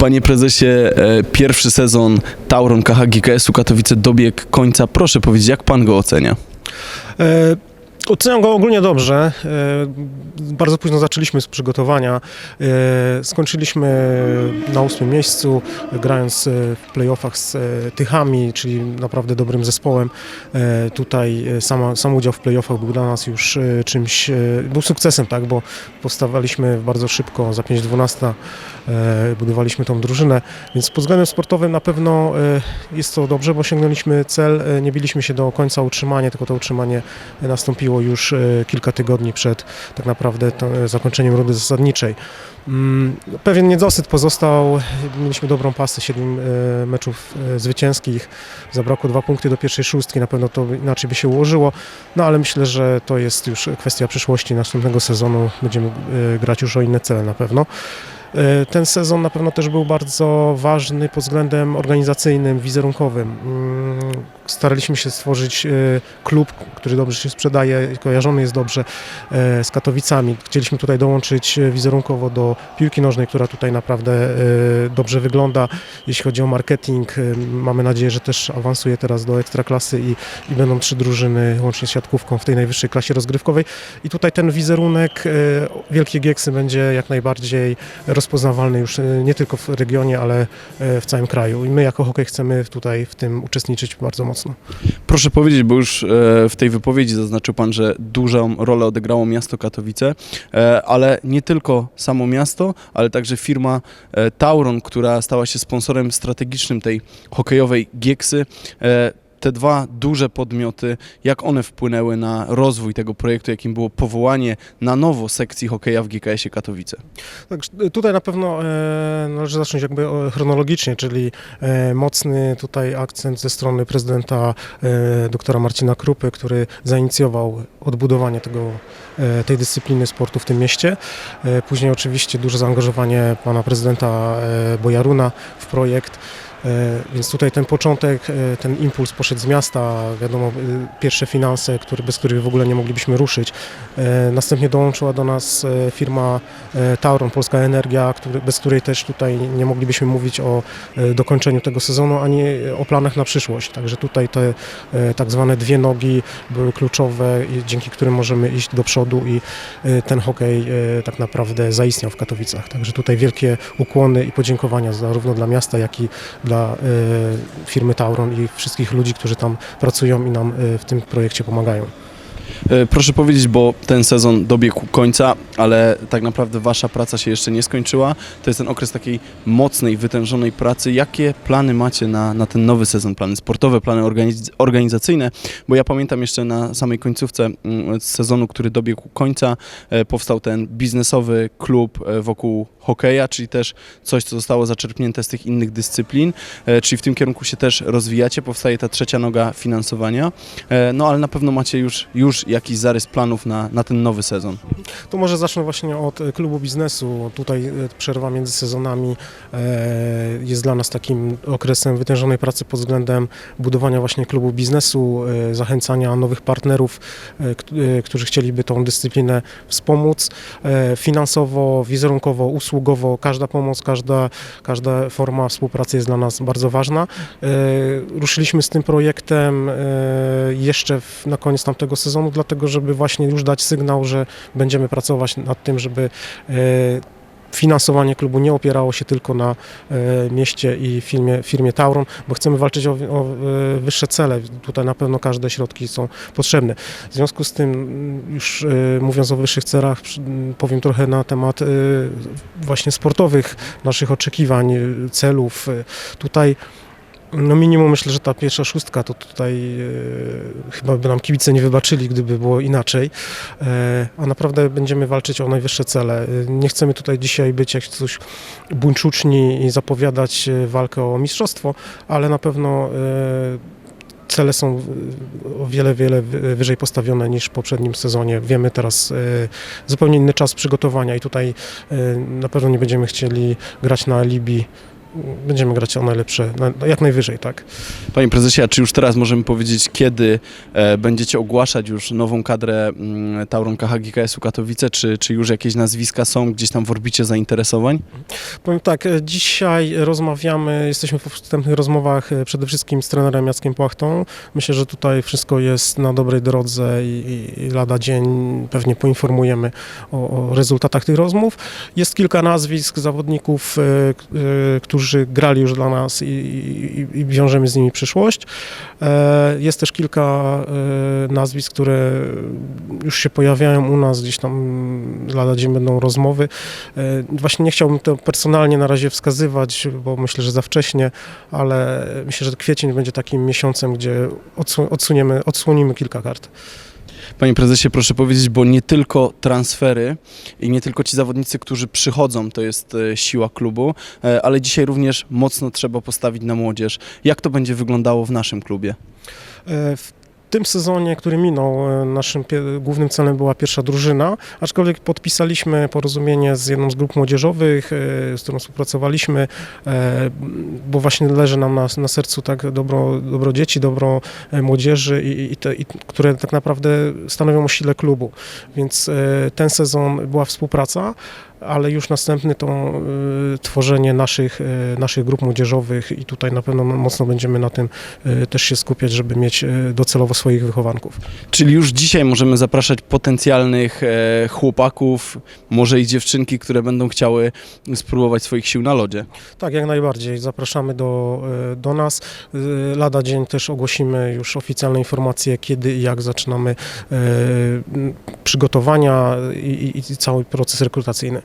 Panie prezesie, e, pierwszy sezon Tauron KHGKS-u Katowice dobiegł końca. Proszę powiedzieć, jak pan go ocenia? Oceniam go ogólnie dobrze. E, Bardzo późno zaczęliśmy z przygotowania. E, Skończyliśmy na ósmym miejscu, grając e, w playoffach z Tychami, czyli naprawdę dobrym zespołem. Tutaj sama, sam udział w playoffach był dla nas już czymś, był sukcesem, tak, bo powstawaliśmy bardzo szybko, za 5-12 e, budowaliśmy tą drużynę, więc pod względem sportowym na pewno jest to dobrze, bo osiągnęliśmy cel, nie biliśmy się do końca utrzymania, tylko to utrzymanie nastąpiło już e, kilka tygodni przed tak naprawdę e, zakończeniem rundy zasadniczej. Mm, Pewien niedosyt pozostał, mieliśmy dobrą pasę, 7 e, meczów zwycięskich, zabrakło dwa punkty do pierwszej szóstki, na pewno to inaczej by się ułożyło, no ale myślę, że to jest już kwestia przyszłości następnego sezonu, będziemy grać już o inne cele na pewno. Ten sezon na pewno też był bardzo ważny pod względem organizacyjnym, wizerunkowym. Staraliśmy się stworzyć e, klub, który dobrze się sprzedaje, kojarzony jest dobrze e, z Katowicami. Chcieliśmy tutaj dołączyć e, wizerunkowo do piłki nożnej, która tutaj naprawdę dobrze wygląda. Jeśli chodzi o marketing, mamy nadzieję, że też awansuje teraz do ekstraklasy i, i będą trzy drużyny łącznie z siatkówką w tej najwyższej klasie rozgrywkowej. I tutaj ten wizerunek e, Wielkie Gieksy będzie jak najbardziej rozpoznawalny już nie tylko w regionie, ale w całym kraju. I my jako hokej chcemy tutaj w tym uczestniczyć bardzo mocno. Proszę powiedzieć, bo już e, w tej wypowiedzi zaznaczył pan, że dużą rolę odegrało miasto Katowice, e, ale nie tylko samo miasto, ale także firma e, Tauron, która stała się sponsorem strategicznym tej hokejowej Gieksy. Te dwa duże podmioty, jak one wpłynęły na rozwój tego projektu, jakim było powołanie na nowo sekcji hokeja w GKS-ie Katowice? Także tutaj na pewno e, należy zacząć jakby e, chronologicznie, czyli e, mocny tutaj akcent ze strony prezydenta e, doktora Marcina Krupy, który zainicjował odbudowanie tego, e, tej dyscypliny sportu w tym mieście. E, później oczywiście duże zaangażowanie pana prezydenta e, Bojaruna w projekt. E, Więc tutaj ten początek, e, ten impuls poszedł z miasta, wiadomo, e, pierwsze finanse, które, bez których w ogóle nie moglibyśmy ruszyć. Następnie dołączyła do nas firma Tauron, Polska Energia, bez której też tutaj nie moglibyśmy mówić o dokończeniu tego sezonu, ani o planach na przyszłość. Także tutaj te tak zwane dwie nogi były kluczowe, dzięki którym możemy iść do przodu i ten hokej tak naprawdę zaistniał w Katowicach. Także tutaj wielkie ukłony i podziękowania zarówno dla miasta, jak i dla e, firmy Tauron i wszystkich ludzi, którzy tam pracują i nam e, w tym projekcie pomagają. E, Proszę powiedzieć, bo ten sezon dobiegł końca, ale tak naprawdę wasza praca się jeszcze nie skończyła. To jest ten okres takiej mocnej, wytężonej pracy. Jakie plany macie na, na ten nowy sezon? Plany sportowe, plany organiz- organizacyjne? Bo ja pamiętam jeszcze na samej końcówce mm, sezonu, który dobiegł końca, e, powstał ten biznesowy klub e, wokół hokeja, czyli też coś, co zostało zaczerpnięte z tych innych dyscyplin, czyli w tym kierunku się też rozwijacie, powstaje ta trzecia noga finansowania, no ale na pewno macie już, już jakiś zarys planów na, na ten nowy sezon. To może zacznę właśnie od e, klubu biznesu. Tutaj e, przerwa między sezonami e, jest dla nas takim okresem wytężonej pracy pod względem budowania właśnie klubu biznesu, zachęcania nowych partnerów, którzy chcieliby tą dyscyplinę wspomóc finansowo, wizerunkowo, usługowo. Każda pomoc, każda, każda forma współpracy jest dla nas bardzo ważna. Ruszyliśmy z tym projektem jeszcze na koniec tamtego sezonu, dlatego żeby właśnie już dać sygnał, że będziemy pracować nad tym, żeby e, finansowanie klubu nie opierało się tylko na e, mieście i firmie, firmie Tauron, bo chcemy walczyć o, o e, wyższe cele. Tutaj na pewno każde środki są potrzebne. W związku z tym, mm, już mówiąc o wyższych celach, przy- m, powiem trochę na temat właśnie sportowych naszych oczekiwań, celów. Tutaj no minimum myślę, że ta pierwsza szóstka to tutaj e, chyba by nam kibice nie wybaczyli, gdyby było inaczej. E, a naprawdę będziemy walczyć o najwyższe cele. E, Nie chcemy tutaj dzisiaj być jak coś buńczuczni i zapowiadać e, walkę o mistrzostwo, ale na pewno e, cele są e, o wiele, wiele wy- wyżej postawione niż w poprzednim sezonie. Wiemy teraz e, zupełnie inny czas przygotowania i tutaj na pewno nie będziemy chcieli grać na alibi będziemy grać o najlepsze, na, jak najwyżej, tak. Panie prezesie, a czy już teraz możemy powiedzieć, kiedy e, będziecie ogłaszać już nową kadrę mm, Tauron KHGKS-u Katowice, czy, czy już jakieś nazwiska są gdzieś tam w orbicie zainteresowań? Powiem tak, e, dzisiaj rozmawiamy, jesteśmy po wstępnych rozmowach e, przede wszystkim z trenerem Jackiem Płachtą. Myślę, że tutaj wszystko jest na dobrej drodze i, i, i lada dzień pewnie poinformujemy o, o rezultatach tych rozmów. Jest kilka nazwisk zawodników, e, e, którzy grali już dla nas i, i, i wiążemy z nimi przyszłość. E, Jest też kilka e, nazwisk, które już się pojawiają u nas, gdzieś tam lada dzień będą rozmowy. E, Właśnie nie chciałbym to personalnie na razie wskazywać, bo myślę, że za wcześnie, ale myślę, że kwiecień będzie takim miesiącem, gdzie odsu- odsuniemy, odsłonimy kilka kart. Panie prezesie, proszę powiedzieć, bo nie tylko transfery i nie tylko ci zawodnicy, którzy przychodzą, to jest e, siła klubu, e, ale dzisiaj również mocno trzeba postawić na młodzież. Jak to będzie wyglądało w naszym klubie? E, W tym sezonie, który minął, e, naszym głównym celem była pierwsza drużyna, aczkolwiek podpisaliśmy porozumienie z jedną z grup młodzieżowych, e, z którą współpracowaliśmy, e, bo właśnie leży nam na, na sercu tak dobro, dobro dzieci, dobro młodzieży, i, i te, i, które tak naprawdę stanowią o sile klubu. Więc ten sezon była współpraca, ale już następny to e, tworzenie naszych, e, naszych grup młodzieżowych i tutaj na pewno mocno będziemy na tym e, też się skupiać, żeby mieć docelowo swoich wychowanków. Czyli już dzisiaj możemy zapraszać potencjalnych e, chłopaków, może i dziewczynki, które będą chciały spróbować swoich sił na lodzie. Tak, jak najbardziej. Zapraszamy do, e, do nas. Lada dzień też ogłosimy już oficjalne informacje, kiedy i jak zaczynamy e, przygotowania i, i, i cały proces rekrutacyjny.